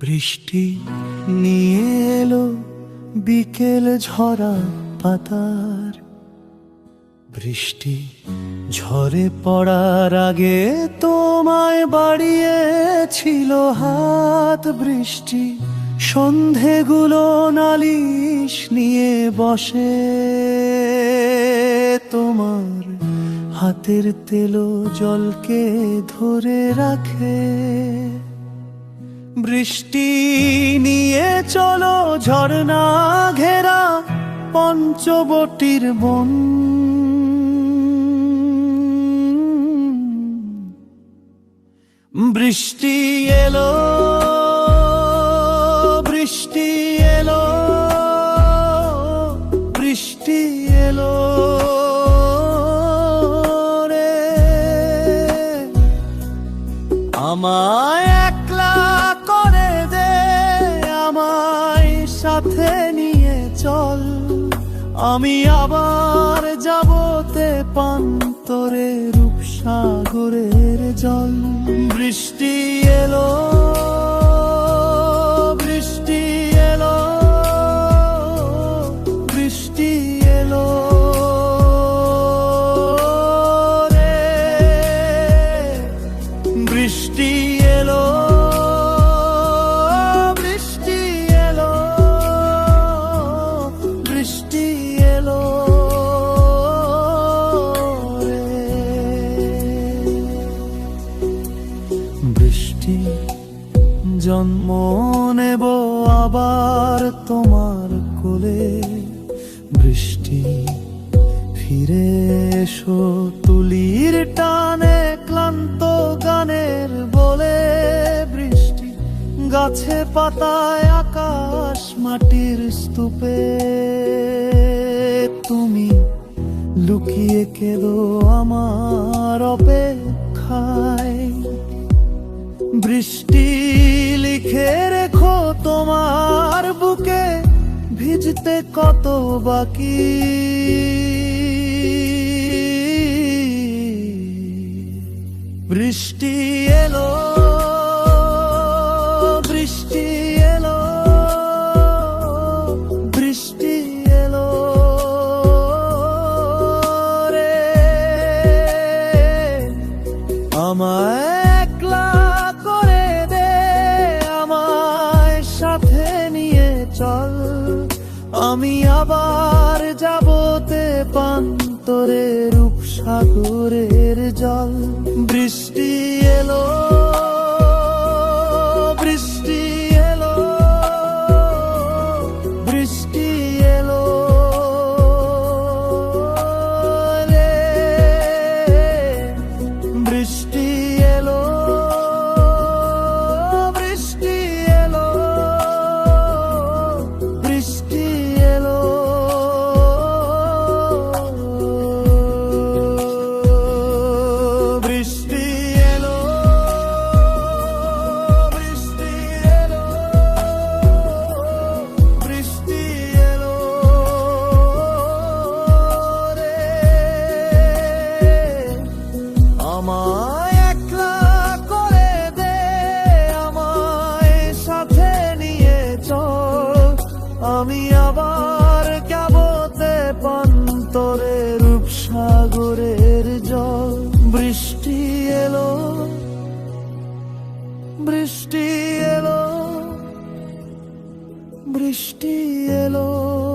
বৃষ্টি নিয়ে এলো বিকেল ঝরা পাতার। বৃষ্টি ঝরে পড়ার আগে তোমায় বাড়িয়েছিল হাত। বৃষ্টি সন্ধেগুলো নালিশ নিয়ে বসে তোমার হাতের তেলো জলকে ধরে রাখে। বৃষ্টি নিয়ে চলো ঝর্ণা ঘেরা পঞ্চবটির বন। বৃষ্টি এলো বৃষ্টি এলো বৃষ্টি এলো রে। আমায় সাথে নিয়ে চল। আমি আবার যাবতে পান্তরে রূপসাগরের জল। বৃষ্টি এলো বৃষ্টি এলো বৃষ্টি এলো রে। বৃষ্টি এলো। জন্ম নেব আবার তোমার কোলে। বৃষ্টি ফিরে এসো তুলির টানে ক্লান্ত গানের বলে। বৃষ্টি গাছে পাতায় আকাশ মাটির স্তূপে। তুমি লুকিয়ে কেঁদো আমার অপেক্ষায়। বৃষ্টি লিখে রেখো তোমার বুকে ভিজতে কত বাকি। বৃষ্টি এলো। আমি আবার যাবতে পান্তরে রূপসাগরের জল বৃষ্টি এলো বৃষ্টি এলো।